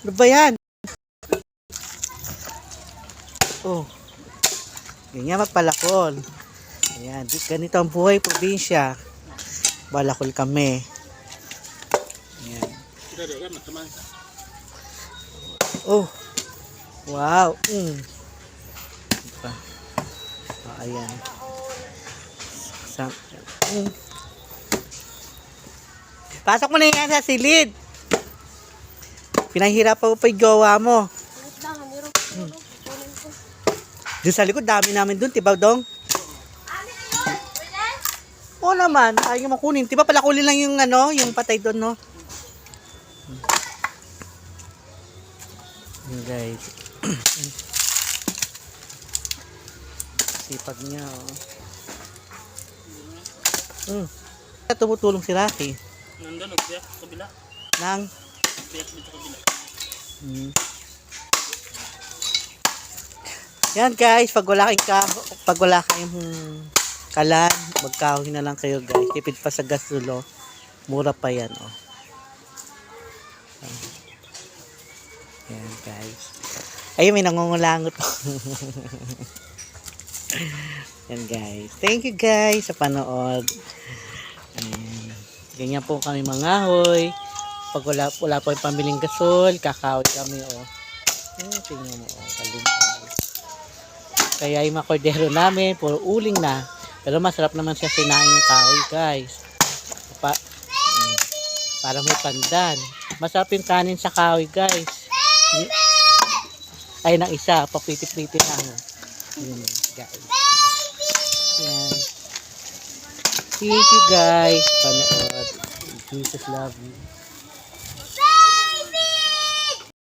Ano ba yan? Oh. Ganyan magpalakol. Ayan. Ganito ang buhay probinsya. Balakol kami. Ayan. Oh. Wow. Mm. Diba? Oh, ayan. Sa, mm. Pasok mo na yan sa silid. Pinahirapan mo pa yung jowa mo. Doon sa likod, dami namin doon, tibaw dong. Oo naman, ayaw mo kunin. Di ba pala kunin lang yung ano, yung patay doon, no? Yun guys. Sipag niya, oh. Hmm. Tumutulong si Rocky. Nandun, nagbiyak sa kabila. Nang, Hmm. Yan guys, pag wala kayong kaho, pag wala kayong kalan, magkahoy na lang kayo guys. Tipid pa sa gasulo. Mura pa yan, oh. Yan guys. Ayun, may nangungulangot. yan guys. Thank you guys sa panood. Ayan. Ganyan po kami mga hoy. Pag wala, wala po yung pamiling gasol, kakawit kami, oh. Hmm, tingnan mo, oh. Kalimpan. Kaya yung mga kordero namin, puro uling na. Pero masarap naman siya sinain ng kahoy, guys. Pa, mm, parang may pandan. Masarap yung kanin sa kahoy, guys. Ay, ng isa, papiti-piti lang. Yun, guys. Yan. Thank you, guys. Panood. Jesus love you.